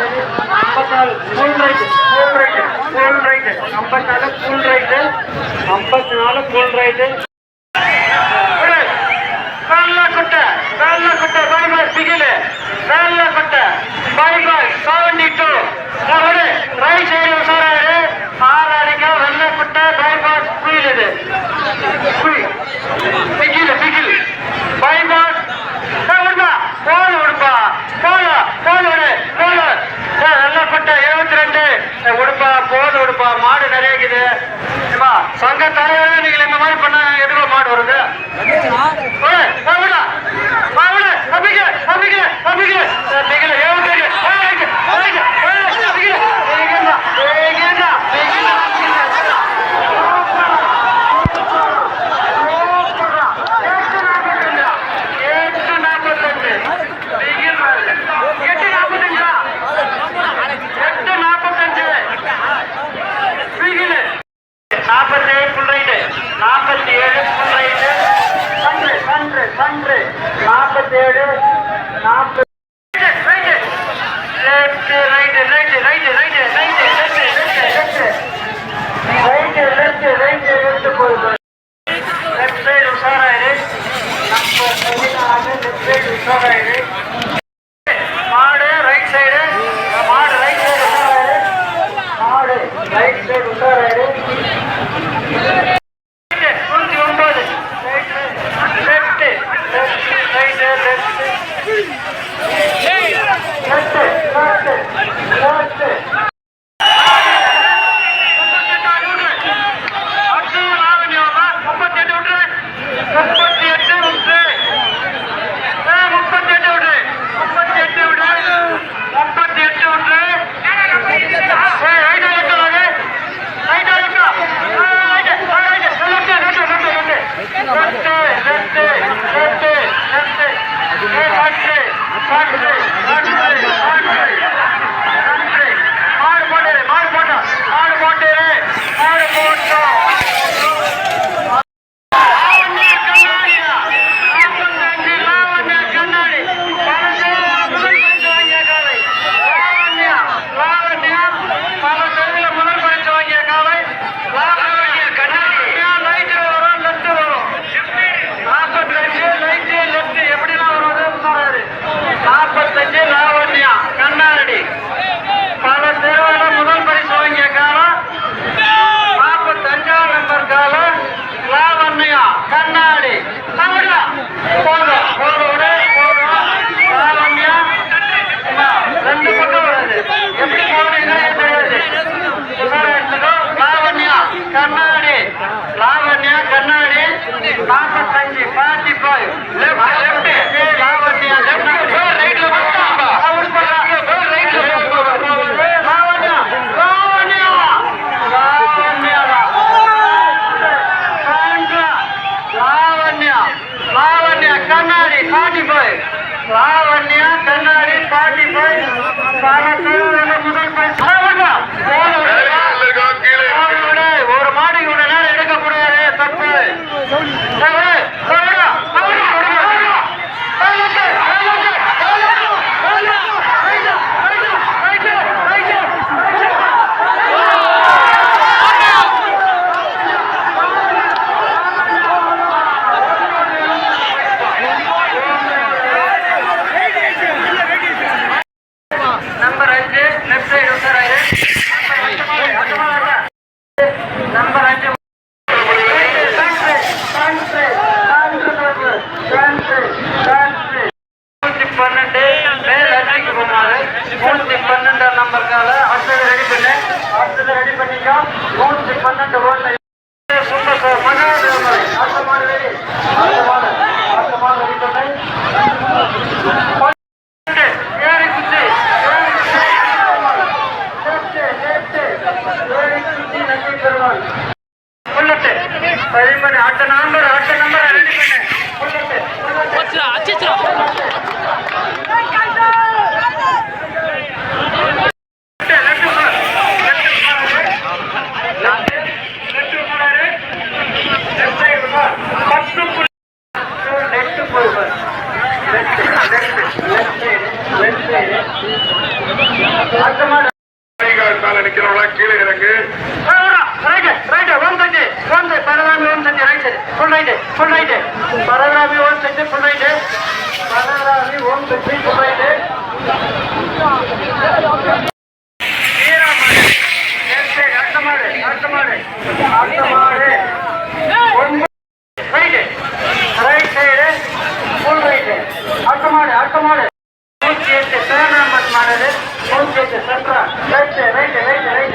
ஐம்பத்தாறு full right full right full right ஐம்பத்தாறு right ஐம்பத்தி நாலு ஃபுல் ரைட்டு நல்ல குட்டை நல்ல குட்டை ரோடு பிகிலு நல்ல குட்டை பை டூ ஒரு சைடு உசாராரு ஆறு அடிக்க வெள்ளை குட்டை சங்க தலைவர்கள் நீங்கள் இந்த மாதிரி பண்ண Passa, sai de e banho. நூற்றி பன்னெண்டாம் நம்பருக்காக ஹாஸ்டல் ரெடி பண்ணு. ஹாஸ்டல் ரெடி பண்ணிக்கலாம் நூற்றி பன்னெண்டு ரோட்டில் மாடு நூற்றி எட்டு சேர் நம்பர் மாடல் நூற்றி எட்டு சென்ட்ரா ரைட்டு ரைட்டு ரைட்டு ரைட்டு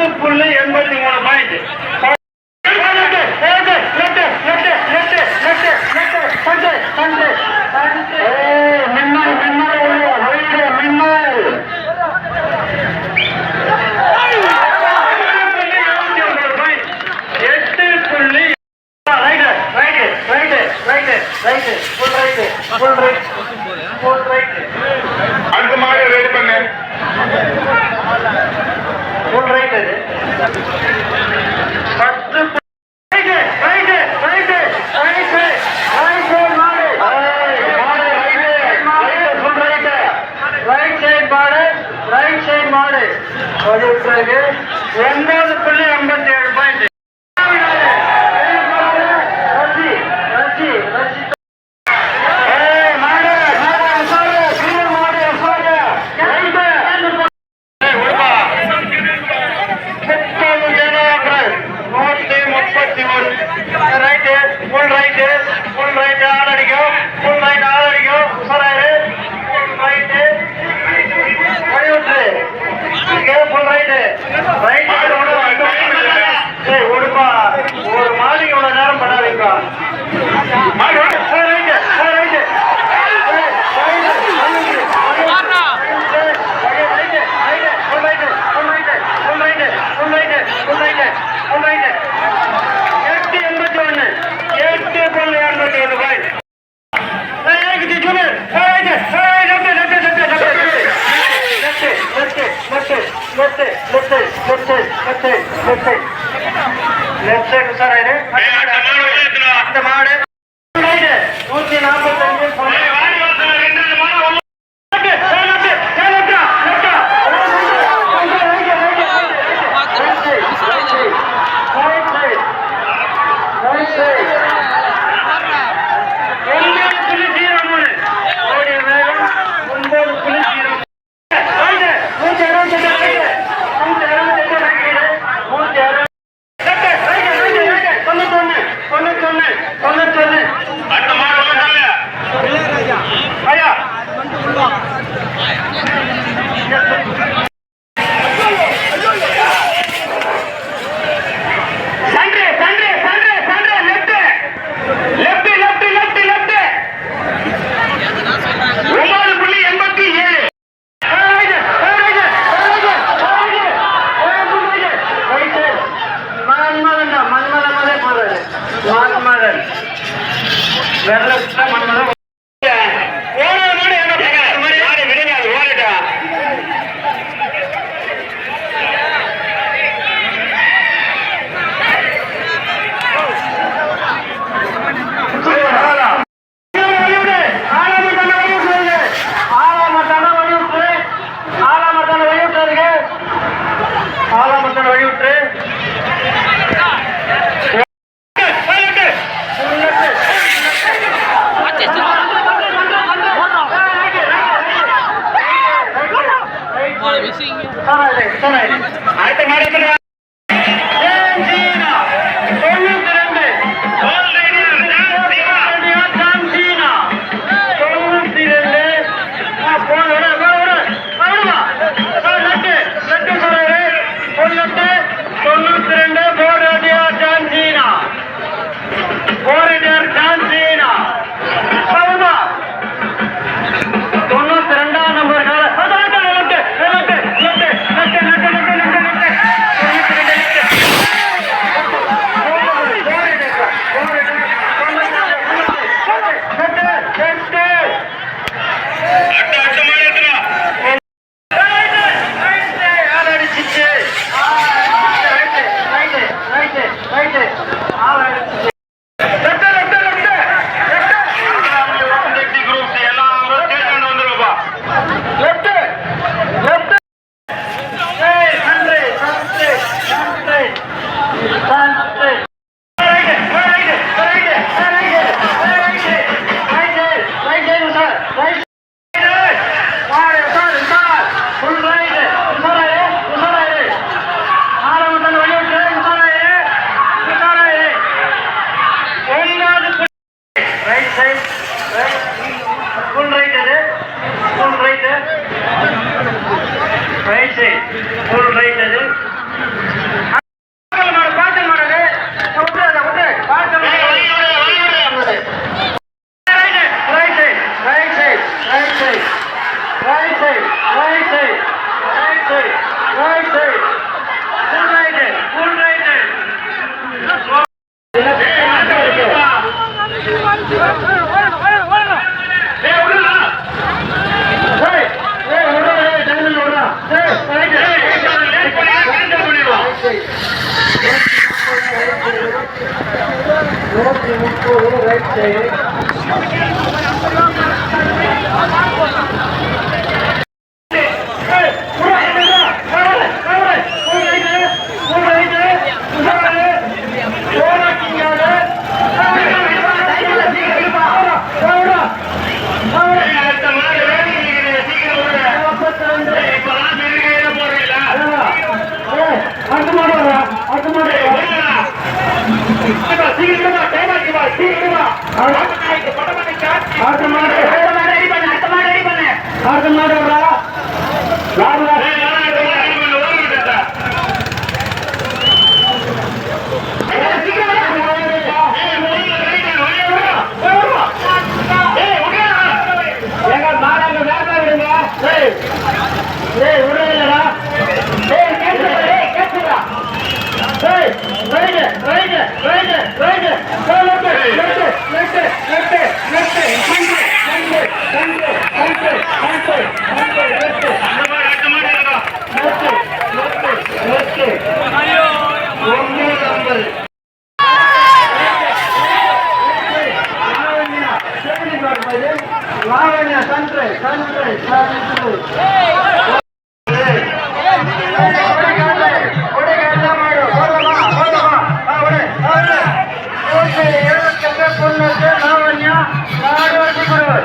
பத்து புள்ளி எண்பத்தி மூணு பாயிண்ட் பதிவு ஒன்பது புள்ளி ஐம்பது left side left side left side sir ఆయన வேற கான் parece un rey de Dios. Right side মহানবর্তী পুরুষ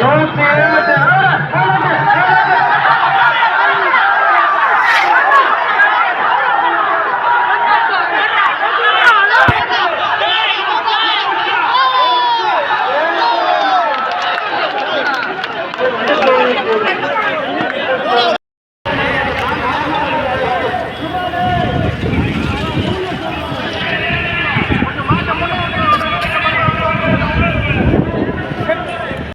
நூத்தி இருபத்தி